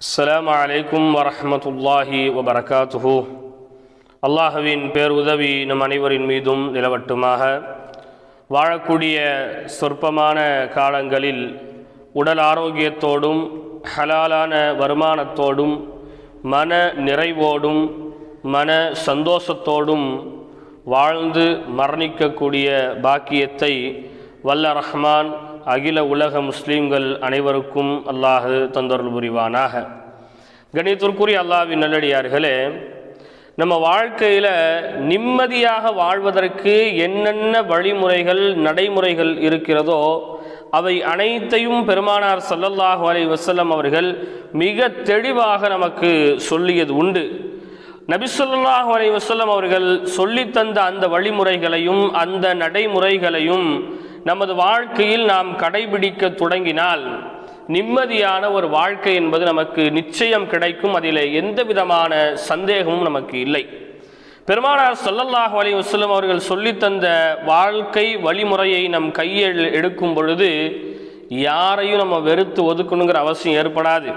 அஸ்ஸலாமு அலைக்கும் வரஹ்மத்துல்லாஹி வபரகாத்துஹு அல்லாஹுவின் பேருதவி நம் அனைவரின் மீதும் நிலவட்டுமாக. வாழக்கூடிய சொற்பமான காலங்களில் உடல் ஆரோக்கியத்தோடும் ஹலாலான வருமானத்தோடும் மன நிறைவோடும் மன சந்தோஷத்தோடும் வாழ்ந்து மரணிக்கக்கூடிய பாக்கியத்தை வல்ல ரஹ்மான் அகில உலக முஸ்லீம்கள் அனைவருக்கும் அல்லாஹு தந்தொருள் புரிவானாக. கணித்திற்குரிய அல்லாவின் நல்லடியார்களே நம்ம வாழ்க்கையில் நிம்மதியாக வாழ்வதற்கு என்னென்ன வழிமுறைகள் நடைமுறைகள் இருக்கிறதோ அவை அனைத்தையும் பெருமானார் சல்லல்லாஹு அலைஹி வசல்லம் அவர்கள் மிக தெளிவாக நமக்கு சொல்லியது உண்டு. நபிசல்லாஹு அலைஹி வசல்லம் அவர்கள் சொல்லித்தந்த அந்த வழிமுறைகளையும் அந்த நடைமுறைகளையும் நமது வாழ்க்கையில் நாம் கடைபிடிக்க தொடங்கினால் நிம்மதியான ஒரு வாழ்க்கை என்பது நமக்கு நிச்சயம் கிடைக்கும். அதில் எந்த விதமான சந்தேகமும் நமக்கு இல்லை. பெருமானார் சொல்லல்லாஹ் அலி வஸல்லம் அவர்கள் சொல்லித்தந்த வாழ்க்கை வழிமுறையை நம் கையில் எடுக்கும் பொழுது யாரையும் நம்ம வெறுத்து ஒதுக்கணுங்கிற அவசியம் ஏற்படாது.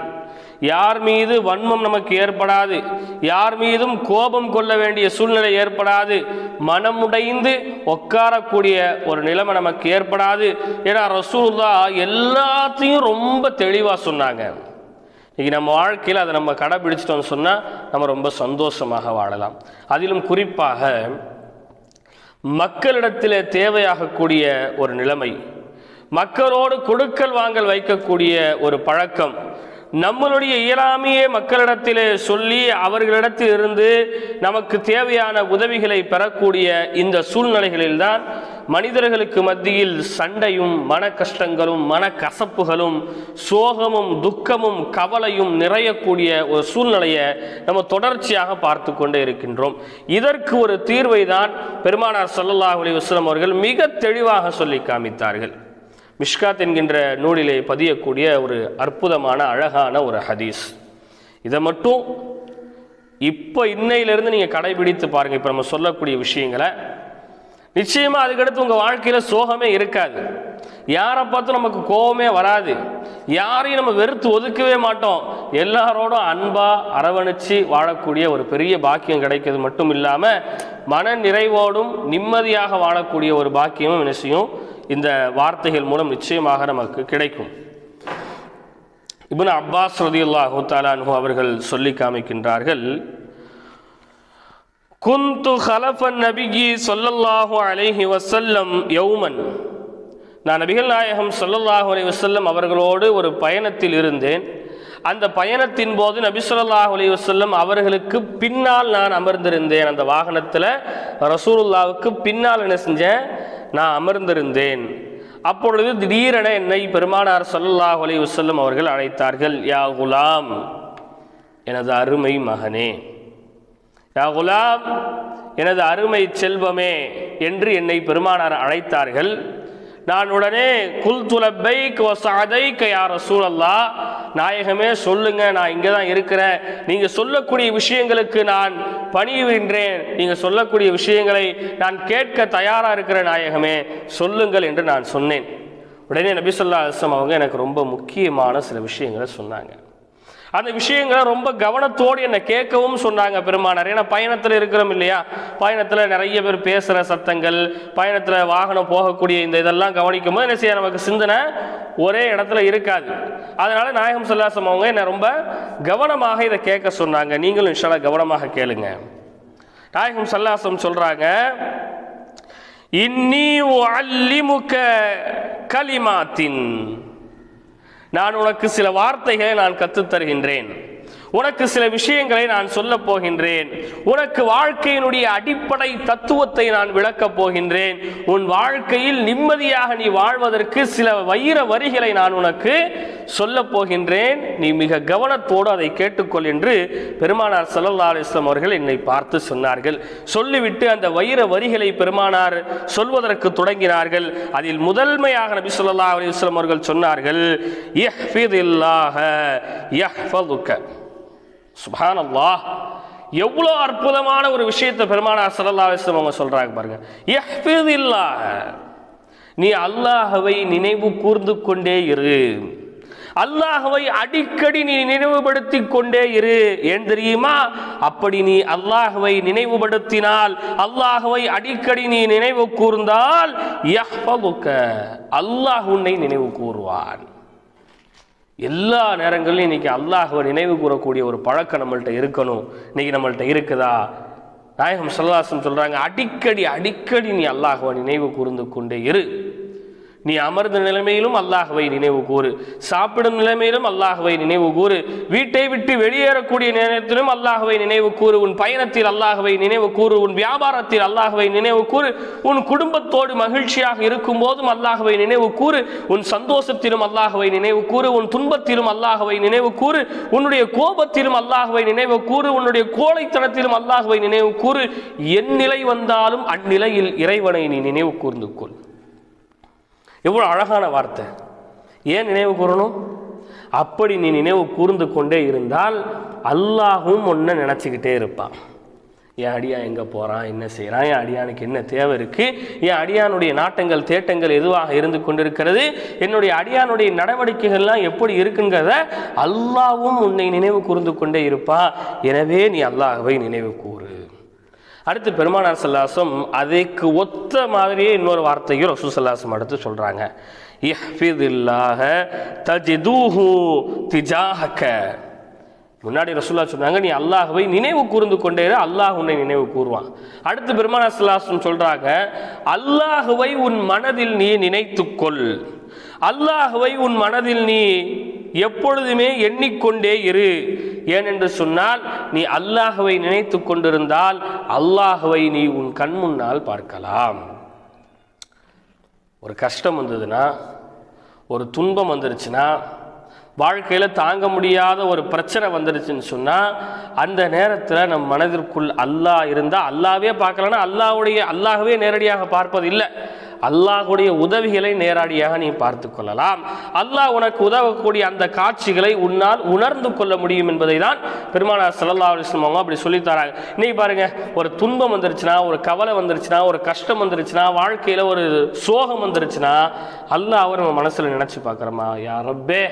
யார் மீது வன்மம் நமக்கு ஏற்படாது? யார் மீதும் கோபம் கொள்ள வேண்டிய சூழ்நிலை ஏற்படாது. மனமுடைந்து உட்காரக்கூடிய ஒரு நிலைமை நமக்கு ஏற்படாது. ஏன்னா ரசூல்லா எல்லாத்தையும் ரொம்ப தெளிவாக சொன்னாங்க. இன்னைக்கு நம்ம வாழ்க்கையில் அதை நம்ம கடைபிடிச்சிட்டோம்னு சொன்னால் நம்ம ரொம்ப சந்தோஷமாக வாழலாம். அதிலும் குறிப்பாக மக்களிடத்தில் தேவையாகக்கூடிய ஒரு நிலைமை மக்களோடு கொடுக்கல் வாங்கல் வைக்கக்கூடிய ஒரு பழக்கம் நம்மளுடைய இயலாமையே மக்களிடத்திலே சொல்லி அவர்களிடத்தில் இருந்து நமக்கு தேவையான உதவிகளை பெறக்கூடிய இந்த சூழ்நிலைகளில்தான் மனிதர்களுக்கு மத்தியில் சண்டையும் மன கஷ்டங்களும் மன கசப்புகளும் சோகமும் துக்கமும் கவலையும் நிறையக்கூடிய ஒரு சூழ்நிலையை நம்ம தொடர்ச்சியாக பார்த்து கொண்டே இருக்கின்றோம். இதற்கு ஒரு தீர்வை தான் பெருமானார் சல்லல்லாஹ் அலி வஸ்லம் அவர்கள் மிக தெளிவாக சொல்லி காமித்தார்கள். மிஷ்காத் என்கின்ற நூலிலே பதியக்கூடிய ஒரு அற்புதமான அழகான ஒரு ஹதீஸ். இதை மட்டும் இப்போ இன்னையிலேருந்து நீங்கள் கடைபிடித்து பாருங்கள் இப்போ நம்ம சொல்லக்கூடிய விஷயங்களை. நிச்சயமாக அதுக்கடுத்து உங்கள் வாழ்க்கையில் சோகமே இருக்காது. யாரை பார்த்தும் நமக்கு கோபமே வராது. யாரையும் நம்ம வெறுத்து ஒதுக்கவே மாட்டோம். எல்லாரோடும் அன்பாக அரவணைச்சு வாழக்கூடிய ஒரு பெரிய பாக்கியம் கிடைக்கிறது மட்டும் இல்லாமல் மன நிறைவோடும் நிம்மதியாக வாழக்கூடிய ஒரு பாக்கியமும் என்ன செய்யும்? இந்த வார்த்தைகள் மூலம் நிச்சயமாக நமக்கு கிடைக்கும். இபுன் அப்பாஸ் ரதியுல்லாஹு தாலானு அவர்கள் சொல்லி காமிக்கின்றார்கள் குந்து ஹலஃபன் நபிகி சொல்லல்லாஹு அலைஹி வசல்லம் யௌமன். நான் நபிகள் நாயகம் சொல்லல்லாஹு அலி வசல்லம் அவர்களோடு ஒரு பயணத்தில் இருந்தேன். அந்த பயணத்தின் போது நபி சொல்லல்லாஹு அலி வசல்லம் அவர்களுக்கு பின்னால் நான் அமர்ந்திருந்தேன். அந்த வாகனத்தில் ரசூலுல்லாவுக்கு பின்னால் என்ன செஞ்சேன்? நான் அமர்ந்திருந்தேன். அப்பொழுது திடீரென என்னை பெருமானார் சல்லாஹ் அலி வசல்லம் அவர்கள் அழைத்தார்கள் யா குலாம் எனது அருமை மகனே யா குலாம் எனது அருமை செல்வமே என்று என்னை பெருமானார் அழைத்தார்கள். நான் உடனே குல் துலப்பை வசாதைக்க யார் சூழல்லா நாயகமே சொல்லுங்க நான் இங்கே தான் இருக்கிறேன். நீங்கள் சொல்லக்கூடிய விஷயங்களுக்கு நான் பணியுகின்றேன் நீங்கள் சொல்லக்கூடிய விஷயங்களை நான் கேட்க தயாராக இருக்கிற நாயகமே சொல்லுங்கள் என்று நான் சொன்னேன். உடனே நபிசல்லா அஸ்லம் அவங்க எனக்கு ரொம்ப முக்கியமான சில விஷயங்களை சொன்னாங்க. அந்த விஷயங்களை ரொம்ப கவனத்தோடு என்னை கேட்கவும் சொன்னாங்க பெருமானார். ஏன்னா பயணத்தில் இருக்கிறோம் இல்லையா? பயணத்தில் நிறைய பேர் பேசுகிற சத்தங்கள் பயணத்தில் வாகனம் போகக்கூடிய இந்த இதெல்லாம் கவனிக்கும் போது என்ன செய்ய நமக்கு சிந்தனை ஒரே இடத்துல இருக்காது. அதனால நாயகம் சொல்லாசம் அவங்க என்னை ரொம்ப கவனமாக இதை கேட்க சொன்னாங்க. நீங்களும் இன்ஷால்லா கவனமாக கேளுங்க. நாயகம் சல்லாசம் சொல்றாங்க இன்னி அல்லிமுக கலிமாத்தின் நான் உனக்கு சில வார்த்தைகளை நான் கற்றுத் தருகின்றேன் உனக்கு சில விஷயங்களை நான் சொல்ல போகின்றேன். உனக்கு வாழ்க்கையினுடைய அடிப்படை தத்துவத்தை நான் விளக்கப் போகின்றேன். உன் வாழ்க்கையில் நிம்மதியாக நீ வாழ்வதற்கு சில வைர வரிகளை நான் உனக்கு சொல்லப் போகின்றேன். நீ மிக கவனத்தோடு அதை கேட்டுக்கொள் என்று பெருமானார் சல்லல்லா அலிஸ்லாம் அவர்கள் என்னை பார்த்து சொன்னார்கள். சொல்லிவிட்டு அந்த வைர வரிகளை பெருமானார் சொல்வதற்கு தொடங்கினார்கள். அதில் முதன்மையாக நபி சொல்லா அலிஸ்லாம் அவர்கள் சொன்னார்கள் யஹ்ஃபிதில்லாஹ எவ்வளோ அற்புதமான ஒரு விஷயத்தை பெருமான சல்லா அலிஸ்லாம் அவங்க சொல்கிறாங்க பாருங்க. யஹ்ஃபிதில்லாஹ நீ அல்லாஹவை நினைவு கூர்ந்து கொண்டே இரு. அல்லாஹவை அடிக்கடி நீ நினைவுபடுத்தி கொண்டே இரு. ஏன் தெரியுமா? அப்படி நீ அல்லாஹவை நினைவுபடுத்தினால் அல்லாஹவை அடிக்கடி நீ நினைவு கூர்ந்தால் அல்லாஹ் உன்னை நினைவு கூறுவான். எல்லா நேரங்களிலும் இன்றைக்கி அல்லாஹுவை நினைவு கூறக்கூடிய ஒரு பழக்கம் நம்மள்கிட்ட இருக்கணும். இன்றைக்கி நம்மள்கிட்ட இருக்குதா? நாயகம் சல்லாசம் சொல்கிறாங்க அடிக்கடி அடிக்கடி நீ அல்லாஹுவை நினைவு கூர்ந்து கொண்டே இரு. நீ அமர்ந்த நிலைமையிலும் அல்லாஹுவை நினைவு கூறு சாப்பிடும் நிலைமையிலும் அல்லாஹுவை நினைவு கூறு வீட்டை விட்டு வெளியேறக்கூடிய நேரத்திலும் அல்லாஹுவை நினைவு கூறு உன் பயணத்தில் அல்லாஹுவை நினைவு கூறு உன் வியாபாரத்தில் அல்லாஹுவை நினைவு கூறு உன் குடும்பத்தோடு மகிழ்ச்சியாக இருக்கும் போதும் அல்லாஹுவை நினைவு கூறு உன் சந்தோஷத்திலும் அல்லாஹுவை நினைவு கூறு உன் துன்பத்திலும் அல்லாஹுவை நினைவு கூறு உன்னுடைய கோபத்திலும் அல்லாஹுவை நினைவு கூறு உன்னுடைய கோழைத்தனத்திலும் அல்லாஹுவை நினைவு கூறு என் நிலை வந்தாலும் அந்நிலையில் இறைவனை நீ நினைவு கூர்ந்து கொள் எவ்வளோ அழகான வார்த்தை. ஏன் நினைவு கூறணும்? அப்படி நீ நினைவு கூர்ந்து கொண்டே இருந்தால் அல்லாஹும் ஒன்றை நினச்சிக்கிட்டே இருப்பான். என் அடியான் எங்கே போகிறான் என்ன செய்கிறான் என் அடியானுக்கு என்ன தேவை இருக்குது என் அடியானுடைய நாட்டங்கள் தேட்டங்கள் எதுவாக இருந்து கொண்டிருக்கிறது? என்னுடைய அடியானுடைய நடவடிக்கைகள்லாம் எப்படி இருக்குங்கிறத அல்லாவும் உன்னை நினைவு கூர்ந்து கொண்டே இருப்பான். எனவே நீ அல்லாஹவை நினைவு கூறு. அடுத்து பெருமானார் சல்லாசம் அதுக்கு ஒத்த மாதிரியே இன்னொரு வார்த்தையும் ரசூ சல்லாசம் அடுத்து சொல்றாங்க. இஹ்ஃபிதில்லாஹ தஜிதூஹு திஜாஹக்க முன்னாடி ரசூல்லா சொன்னாங்க நீ அல்லாஹுவை நினைவு கூர்ந்து கொண்டே அல்லாஹ் உன்னை நினைவு கூறுவான் அடுத்து பெருமானார் சல்லாசம் சொல்றாங்க அல்லாஹுவை உன் மனதில் நீ நினைத்துக்கொள் அல்லாஹுவை உன் மனதில் நீ எப்பொழுதுமே எண்ணிக்கொண்டே இரு. ஏனென்று சொன்னால் நீ அல்லாஹுவை நினைத்து கொண்டிருந்தால் அல்லாஹுவை நீ உன் கண் முன்னால் பார்க்கலாம். ஒரு கஷ்டம் வந்ததுன்னா ஒரு துன்பம் வந்துருச்சுன்னா வாழ்க்கையில் தாங்க முடியாத ஒரு பிரச்சனை வந்துருச்சுன்னு சொன்னால் அந்த நேரத்தில் நம் மனதிற்குள் அல்லாஹ் இருந்தால் அல்லாவே பார்க்கலன்னா அல்லாஹ்வுடைய அல்லாஹவே நேரடியாக பார்ப்பது இல்லை அல்லாஹுடைய உதவிகளை நேரடியாக நீ பார்த்து கொள்ளலாம். அல்லாஹ் உனக்கு உதவக்கூடிய அந்த காட்சிகளை உன்னால் உணர்ந்து கொள்ள முடியும் என்பதை தான் பெருமானார் சல்லா அலைஹி அவங்க அப்படி சொல்லித் தராங்க இன்னைக்கு பாருங்க ஒரு துன்பம் வந்துருச்சுன்னா ஒரு கவலை வந்துருச்சுன்னா ஒரு கஷ்டம் வந்துருச்சுன்னா வாழ்க்கையில் ஒரு சோகம் வந்துருச்சுன்னா அல்லாஹ் அவர் நம்ம மனசில் நினச்சி பார்க்குறோமா? யாரப்பே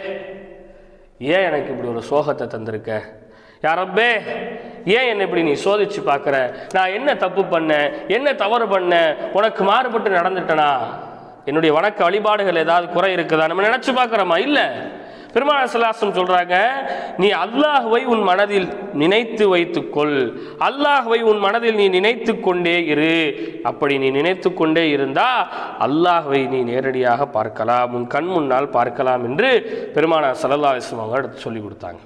ஏன் எனக்கு இப்படி ஒரு சோகத்தை தந்திருக்க? யாரப்பே ஏன் என்னை இப்படி நீ சோதிச்சு பார்க்குற? நான் என்ன தப்பு பண்ணேன் என்ன தவறு பண்ணேன் உனக்கு மாறுபட்டு நடந்துட்டனா? என்னுடைய வணக்க வழிபாடுகள் ஏதாவது குறை இருக்குதா? நம்ம நினச்சி பார்க்குறோமா? இல்லை. பெருமான சலாசம் சொல்கிறாங்க நீ அல்லாஹுவை உன் மனதில் நினைத்து வைத்துக்கொள். அல்லாஹுவை உன் மனதில் நீ நினைத்து கொண்டே இரு. அப்படி நீ நினைத்து கொண்டே இருந்தா அல்லாஹுவை நீ நேரடியாக பார்க்கலாம். உன் கண் முன்னால் பார்க்கலாம் என்று பெருமான சல்லா அலிஸ்லாம் அவங்க எடுத்து சொல்லி கொடுத்தாங்க.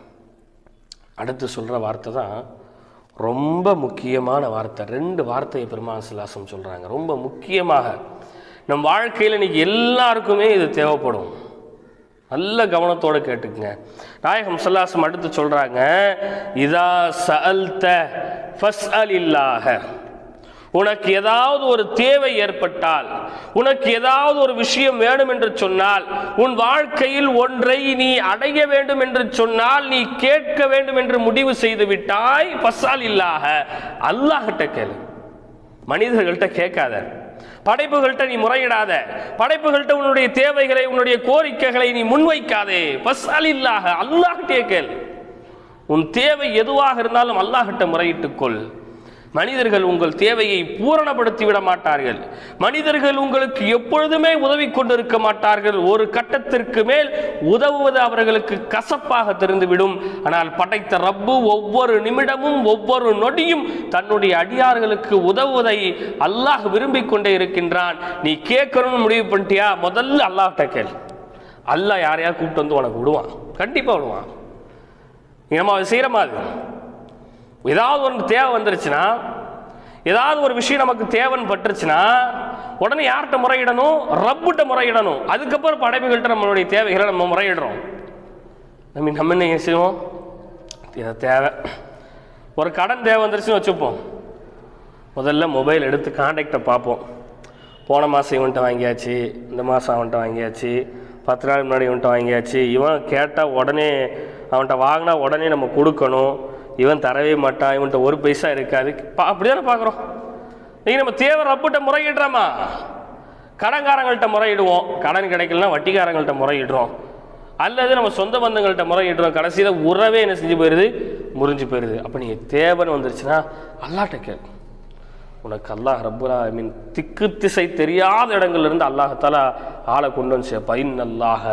அடுத்து சொல்கிற வார்த்தை தான் ரொம்ப முக்கியமான வார்த்தை. ரெண்டு வார்த்தையை பெருமான் சிலாசம் சொல்கிறாங்க ரொம்ப முக்கியமாக. நம் வாழ்க்கையில் இன்றைக்கி எல்லாருக்குமே இது தேவைப்படும். நல்ல கவனத்தோடு கேட்டுக்குங்க. நாயகம் சல்லாசம் அடுத்து சொல்கிறாங்க இதா சஅல்த ஃபஸ்அல் இல்லாஹ உனக்கு ஏதாவது ஒரு தேவை ஏற்பட்டால் உனக்கு ஏதாவது ஒரு விஷயம் வேணும் என்று சொன்னால் உன் வாழ்க்கையில் ஒன்றை நீ அடைய வேண்டும் என்று சொன்னால் நீ கேட்க வேண்டும் என்று முடிவு செய்து விட்டாய் பசால் இல்லாக. அல்லாஹிட்ட கேளு. மனிதர்கள்ட்ட கேட்காத. படைப்புகள்கிட்ட நீ முறையிடாத. படைப்புகள்கிட்ட உன்னுடைய தேவைகளை உன்னுடைய கோரிக்கைகளை நீ முன்வைக்காதே. பசால் இல்லாக. அல்லாஹிட்டே கேள். உன் தேவை எதுவாக இருந்தாலும் அல்லாஹிட்ட முறையிட்டுக் கொள். மனிதர்கள் உங்கள் தேவையை பூரணப்படுத்தி விட மாட்டார்கள் மனிதர்கள் உங்களுக்கு எப்பொழுதுமே உதவி கொண்டிருக்க மாட்டார்கள். ஒரு கட்டத்திற்கு மேல் உதவுவது அவர்களுக்கு கசப்பாக தெரிந்துவிடும். ஆனால் படைத்த ரப்பு ஒவ்வொரு நிமிடமும் ஒவ்வொரு நொடியும் தன்னுடைய அடியார்களுக்கு உதவுவதை அல்லாஹ் விரும்பிக் கொண்டே இருக்கின்றான். நீ கேட்கணும்னு முடிவு பண்ணிட்டியா? முதல்ல அல்லாஹ்கிட்ட கேள். அல்லாஹ் யாரையா கூப்பிட்டு வந்து உனக்கு விடுவான். கண்டிப்பாக விடுவான். நம்ம அதை செய்கிறோமா ஏதாவது ஒன்று தேவை வந்துருச்சுன்னா ஏதாவது ஒரு விஷயம் நமக்கு தேவைன்னு பட்டுருச்சுன்னா உடனே யார்கிட்ட முறையிடணும்? ரப்புட்ட முறையிடணும். அதுக்கப்புறம் படைப்புகள்கிட்ட நம்மளுடைய தேவைகளை நம்ம முறையிடுறோம். நம்ம நம்ம என்ன செய்வோம்? இதை தேவை. ஒரு கடன் தேவை வந்துருச்சுன்னு வச்சுப்போம். முதல்ல மொபைல் எடுத்து காண்டாக்டை பார்ப்போம். போன மாதம் இவன்கிட்ட வாங்கியாச்சு இந்த மாதம் அவன்கிட்ட வாங்கியாச்சு பத்து நாள் முன்னாடி இவன்கிட்ட வாங்கியாச்சு. இவன் கேட்டால் உடனே அவன்கிட்ட வாங்கினா உடனே நம்ம கொடுக்கணும். இவன் தரவே மாட்டான் இவன்கிட்ட ஒரு பைசா இருக்காது. பா அப்படி தானே பார்க்குறோம். நீங்கள் நம்ம தேவை ரப்பிட்ட முறையிடுறோமா? கடன்காரங்கள்ட்ட முறையிடுவோம். கடன் கிடைக்கலனா வட்டிக்காரங்கள்ட்ட முறையிடுறோம். அல்லது நம்ம சொந்த பந்தங்கள்கிட்ட முறையிடுறோம். கடைசியில் உறவே என்ன செஞ்சு போயிடுது முறிஞ்சு போயிடுது அப்போ நீங்கள் தேவைன்னு வந்துருச்சுன்னா அல்லாட்ட கே உனக்கு அல்லாஹ் ரப்புல் மீன் திக்கு திசை தெரியாத இடங்கள்லேருந்து அல்லாஹத்தாலா ஆளை கொண்டு வந்து சேர்ப்பா. இன்னல்லாக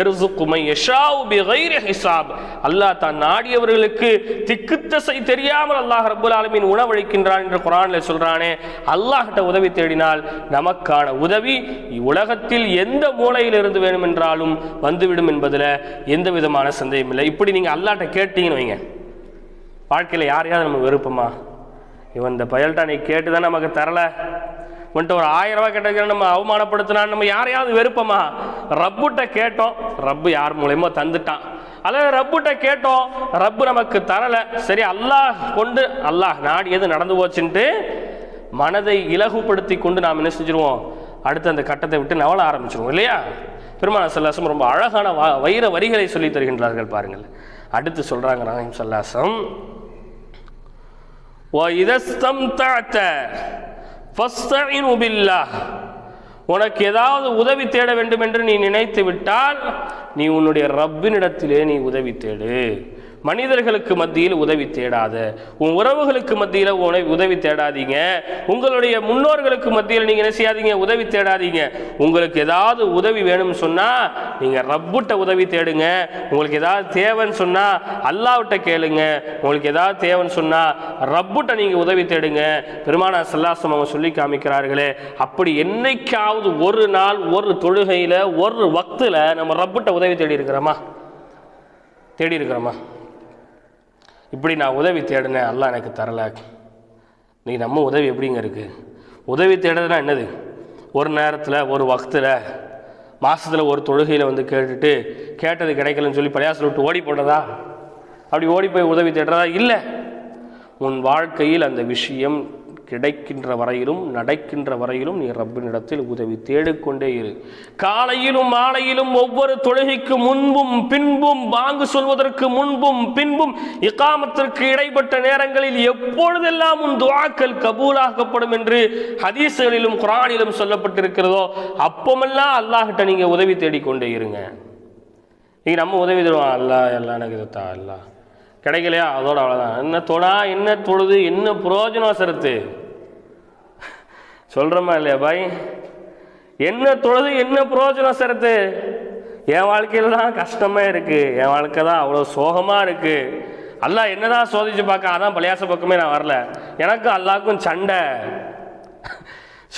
எருசுக்குமை யஷாவு பிகைரி ஹிசாப். அல்லாஹ் தான் நாடியவர்களுக்கு திக்கு திசை தெரியாமல் அல்லாஹ் ரபுல் ஆலமின் உணவளிக்கின்றான் என்று குரானில் சொல்கிறானே அல்லாஹ்கிட்ட உதவி தேடினால் நமக்கான உதவி உலகத்தில் எந்த மூலையில் இருந்து வேணுமென்றாலும் வந்துவிடும் என்பதில் எந்த விதமான சந்தேகம் இல்லை. இப்படி நீங்கள் அல்லாட்ட கேட்டீங்கன்னு வைங்க. வாழ்க்கையில் யாரையாவது நம்ம விருப்பமா இவன் இந்த பயல்ட்டா நீ கேட்டு தான் நமக்கு தரலை. உன்ட்ட ஒரு ஆயிரம் ரூபாய் கேட்டதுக்கு நம்ம அவமானப்படுத்தினா நம்ம யாரையாவது வெறுப்போமா? ரப்புட்ட கேட்டோம். ரப்பு யார் மூலயமா தந்துட்டான். அல்லது ரப்புட்ட கேட்டோம். ரப்பு நமக்கு தரல. சரி அல்லாஹ் கொண்டு அல்லாஹ் நாடியது நடந்து போச்சுன்ட்டு மனதை இலகுபடுத்தி கொண்டு நாம் என்ன செஞ்சிருவோம்? அடுத்து அந்த கட்டத்தை விட்டு நவள ஆரம்பிச்சிருவோம் இல்லையா? பெருமான சல்லாசம் ரொம்ப அழகான வ- வைர வரிகளை சொல்லி தருகின்றார்கள் பாருங்கள். அடுத்து சொல்றாங்க நாயம் சல்லாசம் உனக்கு ஏதாவது உதவி தேட வேண்டும் என்று நீ நினைத்து விட்டால் நீ உன்னுடைய ரப்பினிடத்திலே நீ உதவி தேடு. மனிதர்களுக்கு மத்தியில் உதவி தேடாத உன் உறவுகளுக்கு மத்தியில் உன- உதவி தேடாதீங்க. உங்களுடைய முன்னோர்களுக்கு மத்தியில் நீங்கள் என்ன செய்யாதீங்க? உதவி தேடாதீங்க. உங்களுக்கு ஏதாவது உதவி வேணும்னு சொன்னால் நீங்கள் ரப்புட்ட உதவி தேடுங்க. உங்களுக்கு ஏதாவது தேவைன்னு சொன்னால் அல்லாவிட்ட கேளுங்க. உங்களுக்கு ஏதாவது தேவைன்னு சொன்னால் ரப்புட்ட நீங்கள் உதவி தேடுங்க. பெருமானா சல்லாசம் அவங்க சொல்லி காமிக்கிறார்களே அப்படி என்னைக்காவது ஒரு நாள் ஒரு தொழுகையில் ஒரு வக்தில் நம்ம ரப்புட்ட உதவி தேடி இருக்கிறோமா தேடி இருக்கிறோமா இப்படி நான் உதவி தேடினேன் அல்லாஹ் எனக்கு தரல. நீ நம்ம உதவி எப்படிங்க இருக்கு? உதவி தேடுறதுனா என்னது? ஒரு நேரத்தில் ஒரு வக்தில் மாதத்தில் ஒரு தொழுகையில் வந்து கேட்டுட்டு கேட்டது கிடைக்கலன்னு சொல்லி பிரயாசத்தில் விட்டு ஓடி போடுறதா அப்படி ஓடி போய் உதவி தேடுறதா? இல்லை. உன் வாழ்க்கையில் அந்த விஷயம் கிடைக்கின்ற வரையிலும் நடக்கின்ற வரையிலும் நீ ரப்பினிடத்தில் உதவி தேடிக்கொண்டே இரு. காலையிலும் மாலையிலும் ஒவ்வொரு தொழுகைக்கு முன்பும் பின்பும் வாங்கு சொல்வதற்கு முன்பும் பின்பும் இக்காமத்திற்கு இடைப்பட்ட நேரங்களில் எப்பொழுதெல்லாம் உன் துவாக்கள் கபூலாக்கப்படும் என்று ஹதீசுகளிலும் குரானிலும் சொல்லப்பட்டிருக்கிறதோ அப்பமெல்லாம் அல்லாஹிட்ட நீங்கள் உதவி தேடிக்கொண்டே இருங்க. நீங்கள் நம்ம உதவி தருவோம் அல்லா எல்லாம் எனக்கு இது அல்லா. கிடைக்கலையா? அதோட அவ்வளோதான் என்ன தொழா என்ன தொழுது என்ன புரோஜனம் சரத்து சொல்கிறோமா இல்லையா பாய்? என்ன தொழுது என்ன பிரயோஜனம் சரத்து என் வாழ்க்கையில் தான் கஷ்டமாக இருக்குது என் வாழ்க்கை தான் அவ்வளோ சோகமாக இருக்குது அல்லாஹ் என்னதான் சோதிச்சு பார்க்க அதான் பழையாச பக்கமே நான் வரல. எனக்கும் அல்லாஹ்க்கும் சண்டை.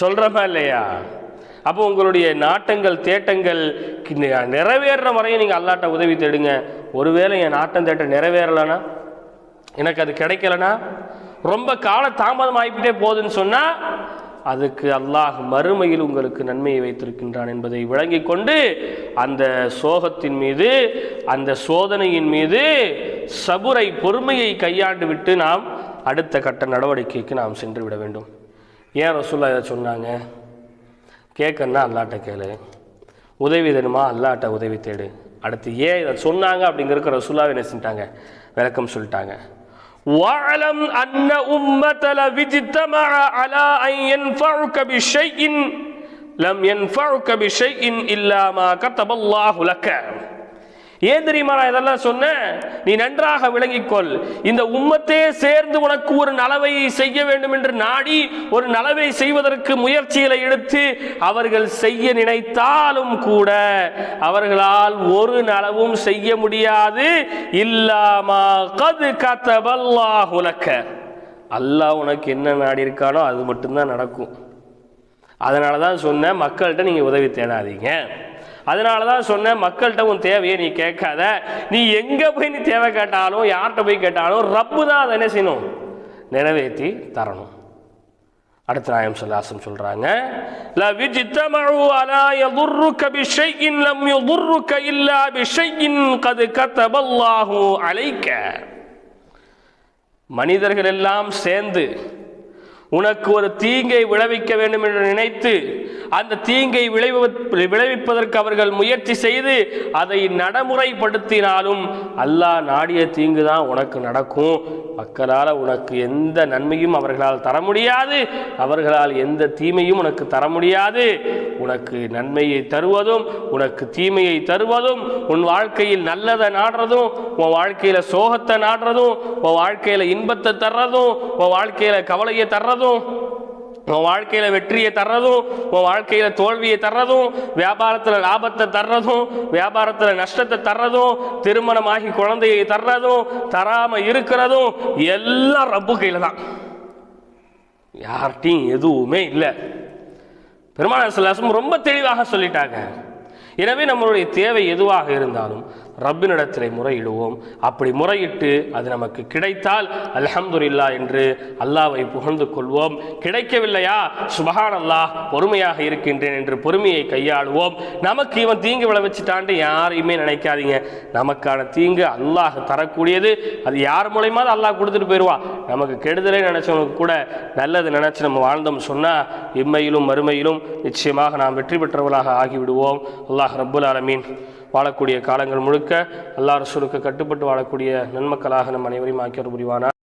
சொல்கிறோமா இல்லையா? அப்போ உங்களுடைய நாட்டங்கள் தேட்டங்கள் நிறைவேறுற வரையும் நீங்கள் அல்லாட்ட உதவி தேடுங்க. ஒருவேளை என் நாட்டம் தேட்டம் நிறைவேறலைன்னா எனக்கு அது கிடைக்கலனா ரொம்ப கால தாமதம் ஆகிக்கிட்டே போகுதுன்னு சொன்னால் அதுக்கு அல்லாஹ் மறுமையில் உங்களுக்கு நன்மையை வைத்திருக்கின்றான் என்பதை விளங்கி கொண்டு அந்த சோகத்தின் மீது அந்த சோதனையின் மீது சபுரை பொறுமையை கையாண்டு விட்டு நாம் அடுத்த கட்ட நடவடிக்கைக்கு நாம் சென்று விட வேண்டும். ஏன் ரசூல்லா இதை சொன்னாங்க? கேட்கன்னா அல்லாட்ட கேளு. உதவி தருமா அல்லாட்ட உதவி தேடு. அடுத்து ஏன் இதை சொன்னாங்க அப்படிங்கிறதுக்கு ரசூலாவை என்ன செஞ்சிட்டாங்க? விளக்கம் சொல்லிட்டாங்க. واعلم أن أمة لو اجتمع على أن ينفعك بشيء لم ينفعك بشيء إلا ما كتب الله لك. ஏன் தெரியுமா நான் இதெல்லாம் சொன்னேன்? நீ நன்றாக விளங்கிக்கொள். இந்த உம்மத்தே சேர்ந்து உனக்கு ஒரு நலவை செய்ய வேண்டும் என்று நாடி ஒரு நலவை செய்வதற்கு முயற்சிகளை எடுத்து அவர்கள் செய்ய நினைத்தாலும் கூட அவர்களால் ஒரு நலவும் செய்ய முடியாது. இல்லாமா கது உனக்க அல்லாஹ் உனக்கு என்ன நாடி இருக்கானோ அது மட்டும்தான் நடக்கும். அதனால தான் சொன்னேன் மக்கள்கிட்ட நீங்கள் உதவி தேடாதீங்க. அதனால தான் சொன்னேன் மக்கள்கிட்ட உன் தேவையை நீ கேட்காத. நீ எங்கே போய் நீ தேவை கேட்டாலும் யார்கிட்ட போய் கேட்டாலும் ரப்பு தான் அதை என்ன செய்யணும்? நிறைவேற்றி தரணும். அடுத்த நாயம் சொல்லாசம் சொல்கிறாங்க மனிதர்கள் எல்லாம் சேர்ந்து உனக்கு ஒரு தீங்கை விளைவிக்க வேண்டும் என்று நினைத்து அந்த தீங்கை விளைவு விளைவிப்பதற்கு அவர்கள் முயற்சி செய்து அதை நடைமுறைப்படுத்தினாலும் அல்லாஹ் நாடிய தீங்கு தான் உனக்கு நடக்கும். மக்களால் உனக்கு எந்த நன்மையும் அவர்களால் தர முடியாது. அவர்களால் எந்த தீமையும் உனக்கு தர முடியாது. உனக்கு நன்மையை தருவதும் உனக்கு தீமையை தருவதும் உன் வாழ்க்கையில் நல்லதை நாடுறதும் உன் வாழ்க்கையில் சோகத்தை நாடுறதும் உன் வாழ்க்கையில் இன்பத்தை தர்றதும் உன் வாழ்க்கையில் கவலையை தர்றதும் உன் வாழ்க்கையில வெற்றியை தர்றதும் உன் வாழ்க்கையில் தோல்வியை தர்றதும் வியாபாரத்துல லாபத்தை தர்றதும் வியாபாரத்துல நஷ்டத்தை தர்றதும் திருமணமாகி குழந்தையை தர்றதும் தராம இருக்கிறதும் எல்லாம் ரப்பு கையில் தான். யார்கிட்டையும் எதுவுமே இல்லை. பெருமானார் சொல்லாசம் ரொம்ப தெளிவாக சொல்லிட்டாங்க. எனவே நம்மளுடைய தேவை எதுவாக இருந்தாலும் ரப்பினிடத்திலே முறையிடுவோம். அப்படி முறையிட்டு அது நமக்கு கிடைத்தால் அல்ஹம்துலில்லா என்று அல்லாவை புகழ்ந்து கொள்வோம். கிடைக்கவில்லையா? சுபஹான் அல்லாஹ் பொறுமையாக இருக்கின்றேன் என்று பொறுமையை கையாளுவோம். நமக்கு இவன் தீங்கு விளைவிச்சிட்டான்ட்டு யாரையுமே நினைக்காதீங்க. நமக்கான தீங்கு அல்லாஹ் தரக்கூடியது. அது யார் மூலயமா அல்லாஹ் கொடுத்துட்டு போயிடுவா நமக்கு கெடுதலே நினைச்சவனுக்கு கூட நல்லது நினைச்சு நம்ம வாழ்ந்தோம் சொன்னா இம்மையிலும் மறுமையிலும் நிச்சயமாக நாம் வெற்றி பெற்றவர்களாக ஆகிவிடுவோம். அல்லாஹ் ரப்புல் ஆலமீன். வாழக்கூடிய காலங்கள் முழுக்க அல்லாஹ் ரசூலுக்கு கட்டுப்பட்டு வாழக்கூடிய நன்மக்களாக நம் அனைவரையும் ஆக்கியர் புரிவானா?